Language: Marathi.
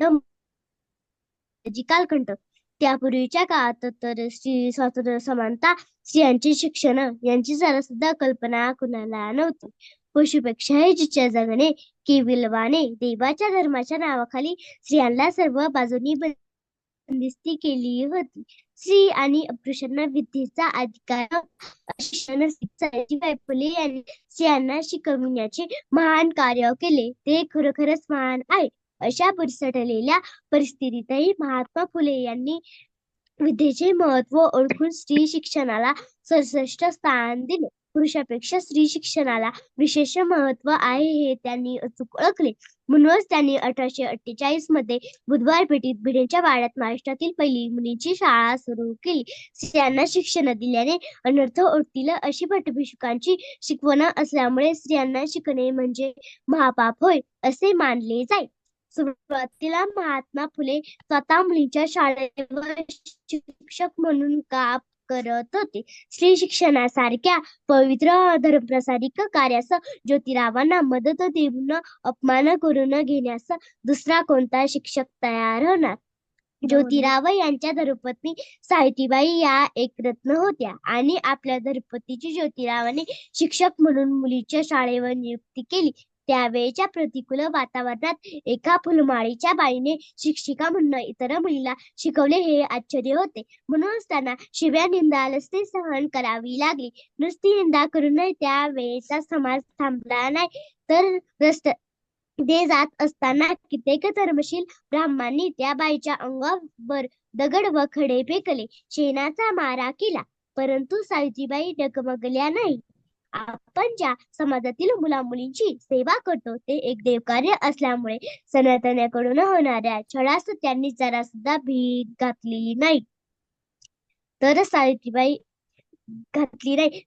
कालखंड जी कालखंड त्यापूर्वीच्या काळात तर स्त्री स्वातंत्र्य समानता स्त्रियांचे शिक्षण यांची जरा सुद्धा कल्पना कुणाला नव्हती. पशुपेक्षाही जिच्या जगणे केविलवाने देवाच्या धर्माच्या नावाखाली स्त्रियांना सर्व बाजूनी बंदिस्ती केली होती. स्त्री आणि पुरुषांना विद्येचा अधिकार शिक्षण फुले यांनी स्त्रियांना शिकविण्याचे महान कार्य केले. ते खरोखरच महान आहे अशा परिसटलेल्या परिस्थितीतही महात्मा फुले यांनी विद्येचे महत्त्व ओळखून स्त्री शिक्षणाला सर्वश्रेष्ठ स्थान दिले. पुरुषापेक्षा स्त्री शिक्षणाला विशेष महत्त्व आहे हे त्यांनी अचूक ओळखले. म्हणूनच त्यांनी अठराशे अठ्ठेचाळीसमध्ये बुधवार पेठीत भिडेच्या वाड्यात महाराष्ट्रातील पहिली मुलींची शाळा सुरू केली. स्त्रियांना शिक्षण दिल्याने अनर्थ ओळखतील अशी भटभिषुकांची शिकवण असल्यामुळे स्त्रियांना शिकणे म्हणजे महापाप होय असे मानले जाईल. सुरुवातीला महात्मा फुले स्वतः मुलींच्या शाळेवर शिक्षक म्हणून काम करत होते. स्त्री शिक्षणासारख्या पवित्र धर्मप्रसारिक कार्यास ज्योतिरावांना मदत देऊन अपमान करून घेण्यास दुसरा कोणता शिक्षक तयार होणार? ज्योतिराव यांच्या धर्मपत्नी सावित्रीबाई या एक रत्न होत्या आणि आपल्या धर्मपतीची ज्योतिरावाने शिक्षक म्हणून मुलीच्या शाळेवर नियुक्ती केली. त्यावेळेच्या प्रतिकूल वातावरणात एका फुलमाळीच्या बाईने शिक्षिका म्हणून इतर मुलीला शिकवले हे आश्चर्य होते. म्हणूनच त्यांना शिव्या निंदा लसते सहन करावी लागली. नुसती निंदा करून त्या वेळेचा समाज थांबला नाही. तर रस्त दे जात असताना कित्येक धर्मशील ब्राह्मणांनी त्या बाईच्या अंगावर दगड व खडे फेकले. शेणाचा मारा केला परंतु सावित्रीबाई डगमगल्या नाही. आपण ज्या समाजातील मुला मुलींची सेवा करतो ते एक देवकार्य असल्यामुळे सनातन्याकडून होणाऱ्या छळास त्यांनी जरा सुद्धा भीत घातली नाही. तर सावित्रीबाई घातली नाही.